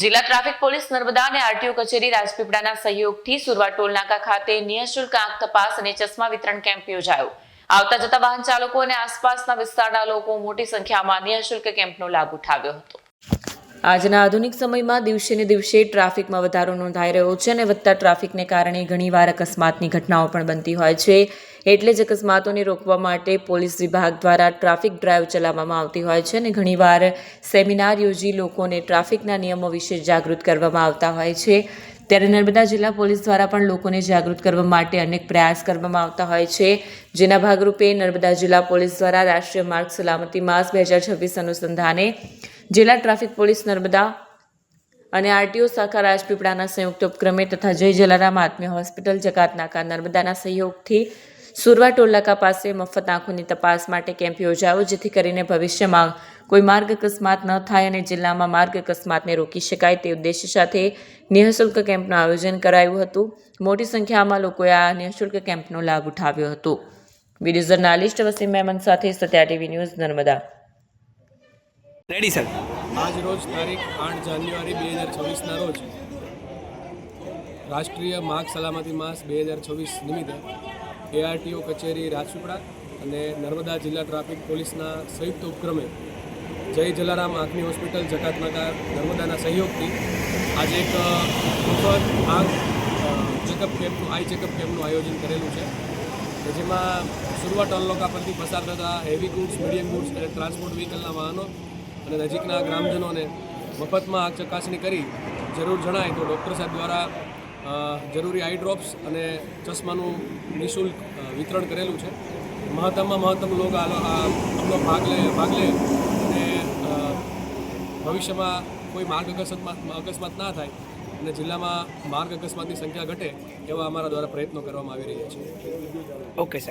જિલ્લા traffic police Narmada અને RTO કચેરી રાજપીપળાના સહયોગથી સુરવા ટોલનાકા ખાતે નિઃશુલ્ક આંખ તપાસ અને ચશ્મા વિતરણ કેમ્પ યોજાયો. આવતા જતા વાહન ચાલકો અને આસપાસના વિસ્તારના લોકો મોટી સંખ્યામાં નિઃશુલ્ક કેમ્પનો લાભ ઉઠાવ્યો હતો. આજના આધુનિક સમયમાં દિવસે ને દિવસે ટ્રાફિકમાં વધારો નોંધાઈ રહ્યો છે અને વધતા ટ્રાફિકને કારણે ઘણીવાર અકસ્માતની ઘટનાઓ પણ બનતી હોય છે. એટલે જ અકસ્માતોને રોકવા માટે પોલીસ વિભાગ દ્વારા ટ્રાફિક ડ્રાઈવ ચલાવવામાં આવતી હોય છે અને ઘણીવાર સેમિનાર યોજી લોકોને ટ્રાફિકના નિયમો વિશે જાગૃત કરવામાં આવતા હોય છે. ત્યારે નર્મદા જિલ્લા પોલીસ દ્વારા પણ લોકોને જાગૃત કરવા માટે અનેક પ્રયાસ કરવામાં આવતા હોય છે. જેના ભાગરૂપે નર્મદા જિલ્લા પોલીસ દ્વારા રાષ્ટ્રીય માર્ગ સલામતી માસ બે હજાર છવ્વીસ અનુસંધાને જિલ્લા ટ્રાફિક પોલીસ નર્મદા અને આરટીઓ શાખા રાજપીપળાના સંયુક્ત ઉપક્રમે તથા જય જલારામ આત્મીય હોસ્પિટલ જકાતનાકા નર્મદાના સહયોગથી સુરવા ટોલાકા પાસે મફત આંખોની તપાસ માટે કેમ્પ યોજાયો જેથી કરીને ભવિષ્યમાં કોઈ માર્ગ અકસ્માત ન થાય અને જિલ્લામાં માર્ગ અકસ્માતને રોકી શકાય તે ઉદ્દેશ્ય સાથે નિઃશુલ્ક કેમ્પનું આયોજન કરાયું હતું. મોટી સંખ્યામાં લોકોએ આ નિઃશુલ્ક કેમ્પનો લાભ ઉઠાવ્યો હતો. વીડિયો જર્નાલિસ્ટ વસીમ મહેમદ સાથે Satya TV news Narmada. Ready sir આજ રોજ તારીખ આઠ જાન્યુઆરી બે હજાર છવ્વીસના રોજ રાષ્ટ્રીય માર્ગ સલામતી માસ બે હજાર છવ્વીસ નિમિત્તે એઆરટીઓ કચેરી રાજપીપળા અને નર્મદા જિલ્લા ટ્રાફિક પોલીસના સંયુક્ત ઉપક્રમે જય જલારામ આંખની હોસ્પિટલ જકાતનાકા નર્મદાના સહયોગથી આજે એક મફત આંખ ચેકઅપ કેમ્પનું, આઈ ચેકઅપ કેમ્પનું આયોજન કરેલું છે. જેમાં સુરવા ટોલલોકા પરથી પસાર થતા હેવી ગુડ્સ, મીડિયમ ગુડ્સ અને ટ્રાન્સપોર્ટ વ્હીકલના વાહનો અને નજીકના ગ્રામજનોને મફતમાં આંખ ચકાસણી કરી જરૂર જણાય તો ડૉક્ટર સાહેબ દ્વારા જરૂરી આઈ ડ્રોપ્સ અને ચશ્માનું નિઃશુલ્ક વિતરણ કરેલું છે. મહત્તમમાં મહત્તમ લોકો આ આ ભાગ લે ભાગ લે અને ભવિષ્યમાં કોઈ માર્ગ અકસ્માત અકસ્માત ના થાય અને જિલ્લામાં માર્ગ અકસ્માતની સંખ્યા ઘટે એવા અમારા દ્વારા પ્રયત્નો કરવામાં આવી રહ્યા છે. Okay sir